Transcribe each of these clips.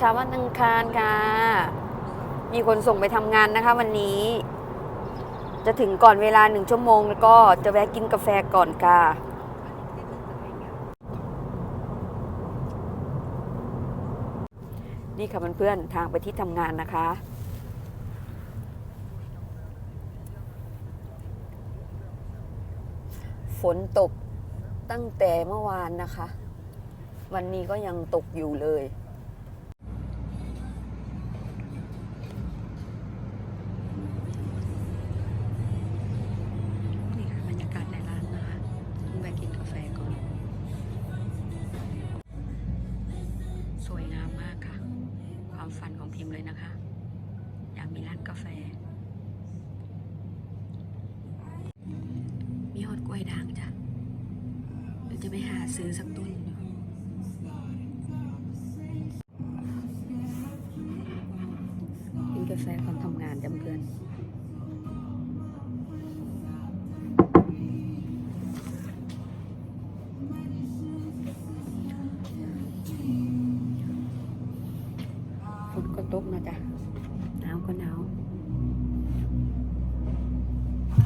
เช้าวันอังคารค่ะ มีคนส่งไปทำงานนะคะวันนี้ จะถึงก่อนเวลาหนึ่งชั่วโมง แล้วก็จะแวะกินกาแฟก่อนค่ะนี่ค่ะเพื่อนๆทางไปที่ทำงานนะคะ ฝนตกตั้งแต่เมื่อวานนะคะ วันนี้ก็ยังตกอยู่เลย เลยนะคะ อยากมีร้านกาแฟ มีฮอดกล้วยด่างจ้ะเดี๋ยวจะไปหาซื้อสักต้น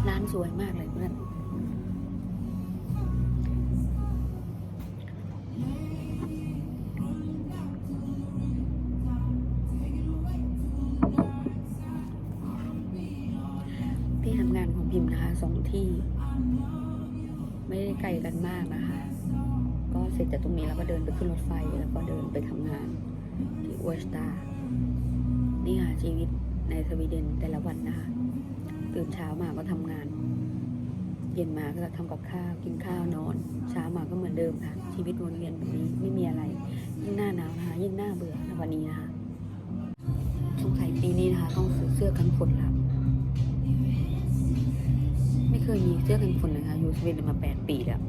ร้านสวยมากเลยเพื่อน ที่ทำงานของพิมพ์นะคะสองที่ ไม่ได้ไกลกันมากนะคะ ก็เสร็จจากตรงนี้แล้วก็เดินไปขึ้นรถไฟแล้วก็เดินไปทำงานที่อวสตานี่ค่ะชีวิตในสวีเดนแต่ละวันนะคะ ตื่นเช้ามาก็ทำงาน เย็นมาก็ทำกับข้าว กินข้าวนอน เช้ามาก็เหมือนเดิมค่ะ ชีวิตวนเวียนแบบนี้ไม่มีอะไร ยิ่งหน้าหนาวนะคะยิ่งหน้าเบื่อนะวันนี้นะคะสงสัยปีนี้นะคะ ต้องซื้อเสื้อกันฝนละไม่เคยมีเสื้อกันฝนเลยค่ะอยู่สวีเดนมาแปดปีแล้ว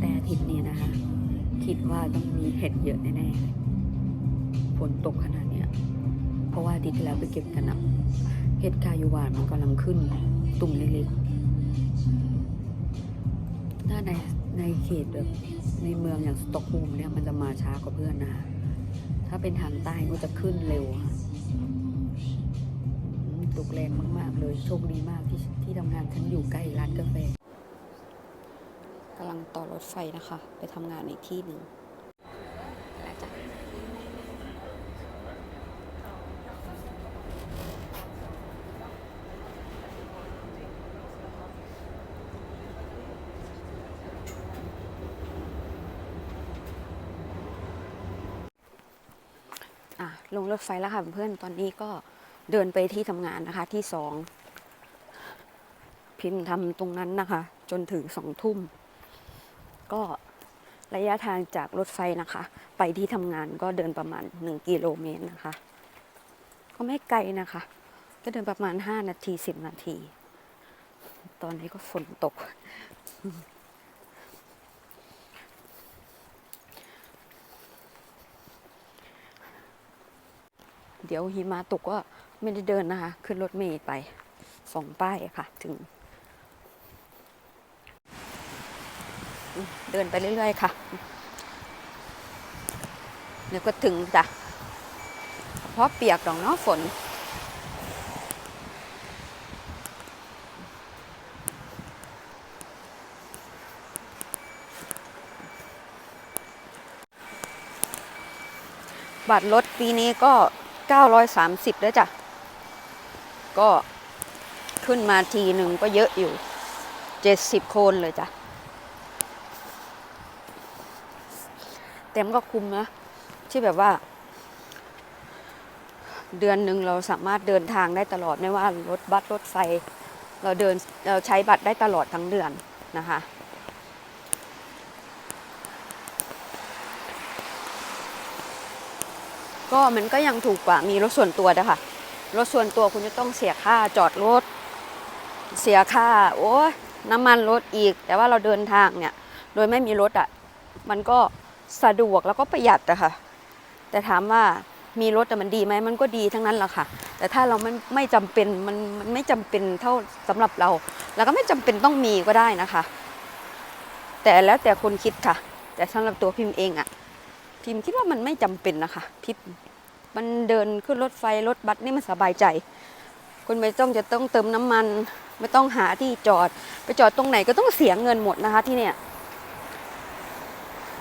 แต่ทิตย์นี้นะคะ คิดว่าต้องมีเห็ดเยอะแน่ๆฝนตกขนาด เพราะว่าอาทิตย์ที่แล้วไปเก็บกันอะเห็ดคายูวานมันกำลังขึ้น ตุ่มเล็กๆถ้าในในเขตแบบในเมืองอย่างสต็อกโฮล์มเนี่ยมันจะมาช้ากว่าเพื่อนนะ ถ้าเป็นทางใต้ก็จะขึ้นเร็วตกแรงมากๆ เลยโชคดีมากที่ที่ทำงานฉันอยู่ใกล้ร้านกาแฟกำลังต่อรถไฟนะคะ ไปทำงานอีกที่หนึ่งแล้วจ้ะอะ ลงรถไฟแล้วค่ะเพื่อนตอนนี้ก็เดินไปที่ทำงานนะคะที่สองพิมพ์ทำตรงนั้นนะคะ จนถึงสองทุ่ม ก็ระยะทางจากรถไฟนะคะ ไปที่ทำงานก็เดินประมาณ 1 กิโลเมตรนะคะ ก็ไม่ไกลนะคะ ก็เดินประมาณ 5 นาที 10 นาที ตอนนี้ก็ฝนตก เดี๋ยวหิมะตกก็ไม่ได้เดินนะคะ ขึ้นรถเมล์ไปสองป้ายค่ะ ถึง เดินไปเรื่อยๆ ค่ะ เดี๋ยวก็ถึงจ้ะเพราะเปียกดอกเนาะฝนบัตรรถปีนี้ก็ 930แล้วจ้ะ ก็ขึ้นมาทีหนึ่งก็เยอะอยู่ 70คนเลยจ้ะ เต็มก็คุ้มนะ ที่แบบว่า เดือนหนึ่งเราสามารถเดินทางได้ตลอดไม่ว่ารถบัสรถไฟ เราเดินเราใช้บัตรได้ตลอดทั้งเดือนนะคะ ก็มันก็ยังถูกกว่ามีรถส่วนตัวนะคะรถส่วนตัวคุณจะต้องเสียค่าจอดรถ เสียค่า โอ้น้ำมันรถอีก แต่ว่าเราเดินทางเนี่ย โดยไม่มีรถอะ่ะ มันก็สะดวกแล้วก็ประหยัดอะค่ะ แต่ถามว่ามีรถแต่มันดีไหมมันก็ดีทั้งนั้นแหละค่ะ แต่ถ้าเราไม่ไม่จำเป็นมันมันไม่จำเป็นเท่าสำหรับเรา แล้วก็ไม่จำเป็นต้องมีก็ได้นะคะ แต่แล้วแต่คนคิดค่ะ แต่สำหรับตัวพิมพ์เองอะ พิมพ์คิดว่ามันไม่จำเป็นนะคะพิมพ์มันเดินขึ้นรถไฟรถบัสนี่มันสบายใจ คุณไม่ต้องจะต้องเติมน้ำมัน ไม่ต้องหาที่จอด ไปจอดตรงไหนก็ต้องเสียเงินหมดนะคะที่เนี่ย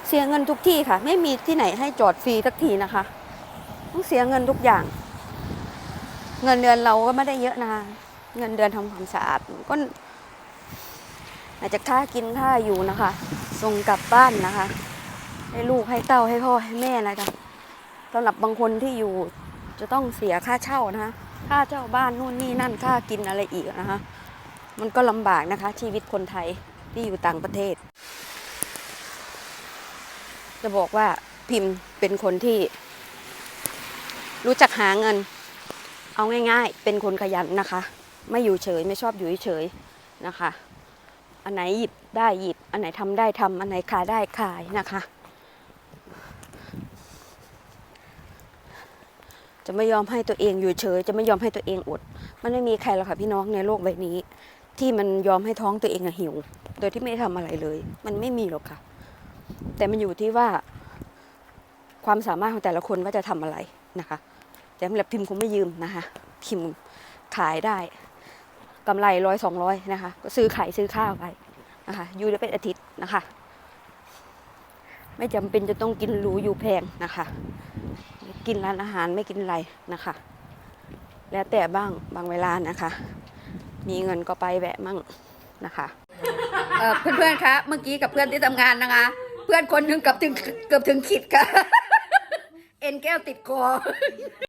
เสียเงินทุกที่ค่ะ ไม่มีที่ไหนให้จอดฟรีสักทีนะคะ ต้องเสียเงินทุกอย่าง เงินเดือนเราก็ไม่ได้เยอะนะคะเงินเดือนทำความสะอาดก็อาจจะค่ากินค่าอยู่นะคะ ส่งกลับบ้านนะคะ ให้ลูกให้เต้าให้พ่อให้แม่อะไรกันสำหรับบางคนที่อยู่จะต้องเสียค่าเช่านะคะค่าเช่าบ้านนู่นนี่นั่นค่ากินอะไรอีกนะคะมันก็ลำบากนะคะ ชีวิตคนไทยที่อยู่ต่างประเทศ จะบอกว่าพิมพ์เป็นคนที่ รู้จักหาเงิน เอาง่าย ๆ เป็นคนขยันนะคะ ไม่อยู่เฉยไม่ชอบอยู่เฉยนะคะ อันไหนหยิบได้หยิบ อันไหนทำได้ทำอันไหนขายได้ขายนะคะ จะไม่ยอมให้ตัวเองอยู่เฉย จะไม่ยอมให้ตัวเองอด มันไม่มีใครหรอกค่ะพี่น้องในโลกใบนี้ ที่มันยอมให้ท้องตัวเองอะหิว โดยที่ไม่ทำอะไรเลย มันไม่มีหรอกค่ะ แต่มันอยู่ที่ว่า ความสามารถของแต่ละคนว่าจะทำอะไรนะคะ แต่สำหรับพิมพ์คงไม่ยืมนะคะ พิมพ์ขายได้กำไรร้อยสองร้อยนะคะ ก็ซื้อขายซื้อข้าวไปนะคะ อยู่ได้เป็นอาทิตย์นะคะ ไม่จำเป็นจะต้องกินหรูอยู่แพงนะคะ กินร้านอาหารไม่กินอะไรนะคะ แล้วแต่บ้างบางเวลานะคะ มีเงินก็ไปแวะมั่งนะคะเอนเพื่อนๆคะเมื่อกี้กับเพื่อนที่ทำงานนะคะ เพื่อนคนหนึงเกับถึงเกือบถึงขีดค่ะ เอ็นแก้วติดคอ